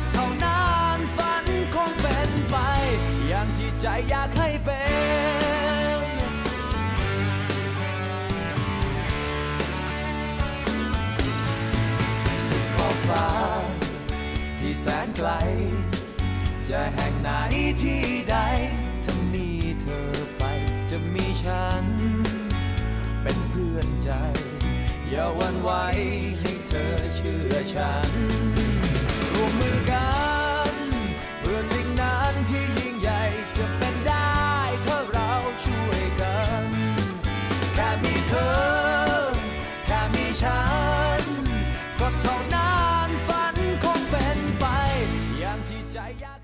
ดเท่านั้นฝันคงเป็นไป อย่างที่ใจอยากให้เป็นสุดขอบฟ้า ที่แสนไกล จะแห่งไหนที่ใดถ้ามีเธอไป จะมีฉัน เป็นเพื่อนใจ อย่าวันไหว มีเธอ แค่มีฉัน ก็เท่านั้นฝันคงเป็นไป อย่างที่ใจอยาก